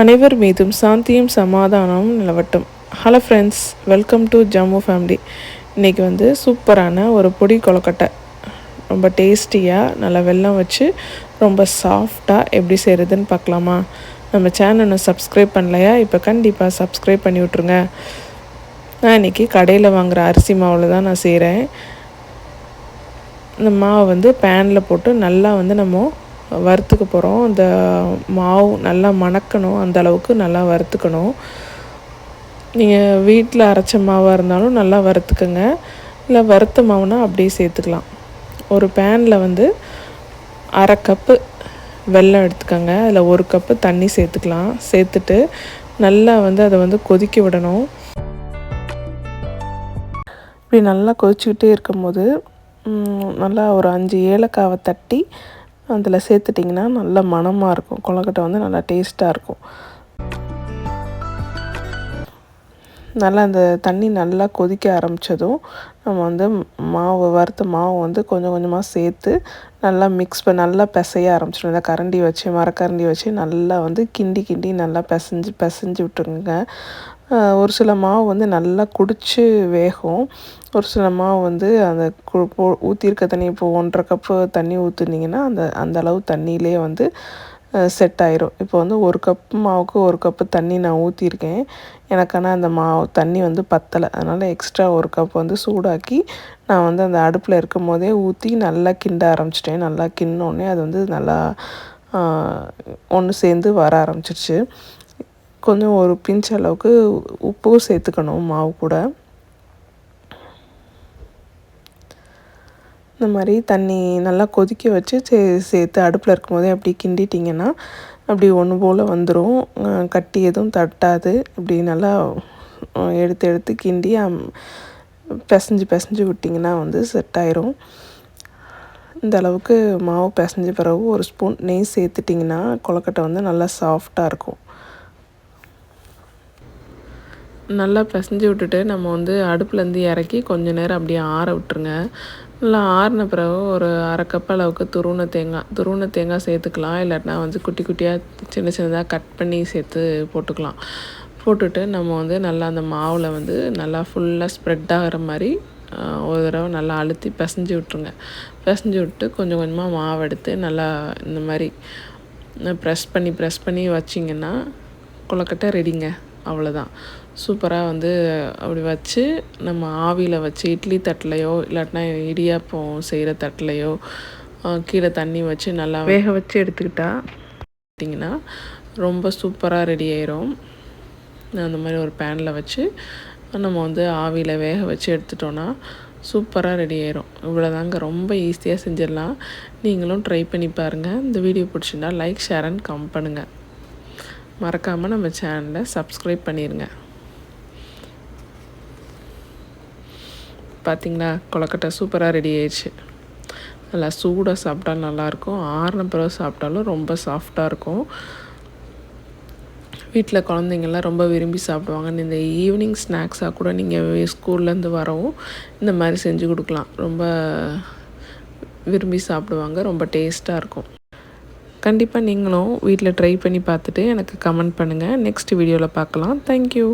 அனைவர் மீதும் சாந்தியும் சமாதானமும் நிலவட்டும். Hello friends welcome to Jammu family இன்றைக்கி வந்து சூப்பரான ஒரு பொடி கொலக்கட்டை ரொம்ப டேஸ்டியாக நல்லா வெல்லம் வச்சு ரொம்ப சாஃப்டாக எப்படி செய்கிறதுன்னு பார்க்கலாமா? நம்ம சேனலை சப்ஸ்கிரைப் பண்ணலையா? இப்போ கண்டிப்பாக சப்ஸ்கிரைப் பண்ணி விட்ருங்க நான் இன்றைக்கி கடையில் வாங்குகிற அரிசி மாவில் தான் நான் செய்கிறேன் இந்த மாவை வந்து பேனில் போட்டு நல்லா வந்து நம்ம வறுத்துக்க போகிறோம் அந்த மாவு நல்லா மணக்கணும். அந்த அளவுக்கு நல்லா வறுத்துக்கணும். நீங்கள் வீட்டில் அரைச்ச மாவாக இருந்தாலும் நல்லா வறுத்துக்கோங்க. இல்லை வறுத்த மாவுனா அப்படியே சேர்த்துக்கலாம். ஒரு பேனில் வந்து அரை கப்பு வெல்லம் எடுத்துக்கோங்க. அதில் ஒரு கப்பு தண்ணி சேர்த்துக்கலாம். சேர்த்துட்டு நல்லா வந்து அதை வந்து கொதிக்க விடணும். இப்படி நல்லா கொதிச்சுக்கிட்டே இருக்கும்போது நல்லா ஒரு அஞ்சு ஏலக்காவை தட்டி அதில் சேர்த்துட்டிங்கன்னா நல்ல மணமாக இருக்கும். கொழக்கட்டை வந்து நல்லா டேஸ்ட்டாக இருக்கும். நல்லா அந்த தண்ணி நல்லா கொதிக்க ஆரம்பித்ததும் நம்ம வந்து மாவு வறுத்த மாவு வந்து கொஞ்சம் கொஞ்சமாக சேர்த்து நல்லா மிக்ஸ் பண்ண நல்லா பிசைய ஆரம்பிச்சிடும் இந்த கரண்டி வச்சு மரக்கரண்டி வச்சு நல்லா வந்து கிண்டி கிண்டி நல்லா பிசைஞ்சு பிசைஞ்சு விட்டுருங்க. ஒரு சில மாவு வந்து நல்லா குடித்து வேகும். ஒரு சில மாவு வந்து அந்த போ ஊற்றிருக்க தண்ணி இப்போ ஒன்றரை கப்பு தண்ணி ஊற்றுனீங்கன்னா அந்த அந்த அளவு தண்ணியிலே வந்து செட் ஆயிரும். இப்போ வந்து ஒரு கப் மாவுக்கு ஒரு கப்பு தண்ணி நான் ஊற்றிருக்கேன் எனக்கான அந்த மாவு தண்ணி வந்து பத்தலை. அதனால் எக்ஸ்ட்ரா ஒரு கப் வந்து சூடாக்கி நான் வந்து அந்த அடுப்பில் இருக்கும் போதே ஊற்றி நல்லா கிண்ட ஆரம்பிச்சிட்டேன். நல்லா கிண்ணோடனே அது வந்து நல்லா ஒன்று சேர்ந்து வர ஆரம்பிச்சிருச்சு. கொஞ்சம் ஒரு பிஞ்ச் அளவுக்கு உப்பும் சேர்த்துக்கணும் மாவு கூட. இந்த மாதிரி தண்ணி நல்லா கொதிக்க வச்சு சே சேர்த்து அடுப்பில் இருக்கும் போதே அப்படி கிண்டிட்டிங்கன்னா அப்படி ஒன்று போல் வந்துடும் கட்டி எதுவும் தட்டாது. இப்படி நல்லா எடுத்து எடுத்து கிண்டி பிசைஞ்சு பிசைஞ்சு விட்டிங்கன்னா வந்து செட் ஆயிரும். இந்த அளவுக்கு மாவு பிசைஞ்ச பிறகு ஒரு ஸ்பூன் நெய் சேர்த்துட்டிங்கன்னா கொழக்கட்டை வந்து நல்லா சாஃப்டாக இருக்கும். நல்லா பிசைஞ்சு விட்டுட்டு நம்ம வந்து அடுப்புலேருந்து இறக்கி கொஞ்சம் நேரம் அப்படியே ஆற விட்டுருங்க. நல்லா ஆறின பிறகு ஒரு அரை கப் அளவுக்கு துருவன தேங்காய் துருவண தேங்காய் சேர்த்துக்கலாம். இல்லாட்டினா வந்து குட்டி குட்டியாக சின்ன சின்னதாக கட் பண்ணி சேர்த்து போட்டுக்கலாம். போட்டுட்டு நம்ம வந்து நல்லா அந்த மாவில் வந்து நல்லா ஃபுல்லாக ஸ்ப்ரெட் ஆகிற மாதிரி ஒரு தடவை நல்லா அழுத்தி பிசைஞ்சு விட்ருங்க பிசைஞ்சு விட்டு கொஞ்சம் கொஞ்சமாக மாவு எடுத்து நல்லா இந்த மாதிரி ப்ரெஸ் பண்ணி ப்ரெஸ் பண்ணி வச்சிங்கன்னா கொழக்கட்டை ரெடிங்க அவ்வளோதான் சூப்பராக வந்து அப்படி வச்சு நம்ம ஆவியில் வச்சு இட்லி தட்டிலையோ இல்லாட்டினா இடியாப்பம் செய்கிற தட்டிலையோ கீழே தண்ணி வச்சு நல்லா வேக வச்சு எடுத்துக்கிட்டா? பார்த்தீங்கன்னா ரொம்ப சூப்பராக ரெடி ஆயிரும். அந்த மாதிரி ஒரு பேனில் வச்சு நம்ம வந்து ஆவியில் வேக வச்சு எடுத்துட்டோன்னா சூப்பராக ரெடி ஆயிரும். இவ்வளோதாங்க ரொம்ப ஈஸியாக செஞ்சிடலாம். நீங்களும் ட்ரை பண்ணி பாருங்கள் இந்த வீடியோ பிடிச்சிருந்தா லைக் ஷேர் அண்ட் கம் பண்ணுங்கள் மறக்காமல் நம்ம சேனலை சப்ஸ்கிரைப் பண்ணிடுங்க பார்த்திங்களா கொலக்கட்டை சூப்பராக ரெடி ஆயிடுச்சு. நல்லா சூடாக சாப்பிட்டாலும் நல்லாயிருக்கும். ஆறின பிறகு சாப்பிட்டாலும் ரொம்ப சாஃப்டாக இருக்கும். வீட்டில் குழந்தைங்கள்லாம் ரொம்ப விரும்பி சாப்பிடுவாங்க. இந்த ஈவினிங் ஸ்நாக்ஸாக கூட நீங்கள் ஸ்கூல்லேருந்து வரவும் இந்த மாதிரி செஞ்சு கொடுக்கலாம். ரொம்ப விரும்பி சாப்பிடுவாங்க. ரொம்ப டேஸ்ட்டாக இருக்கும். கண்டிப்பாக நீங்களும் வீட்டில் ட்ரை பண்ணி பார்த்துட்டு எனக்கு கமெண்ட் பண்ணுங்கள் நெக்ஸ்ட் வீடியோவில் பார்க்கலாம். தேங்க்யூ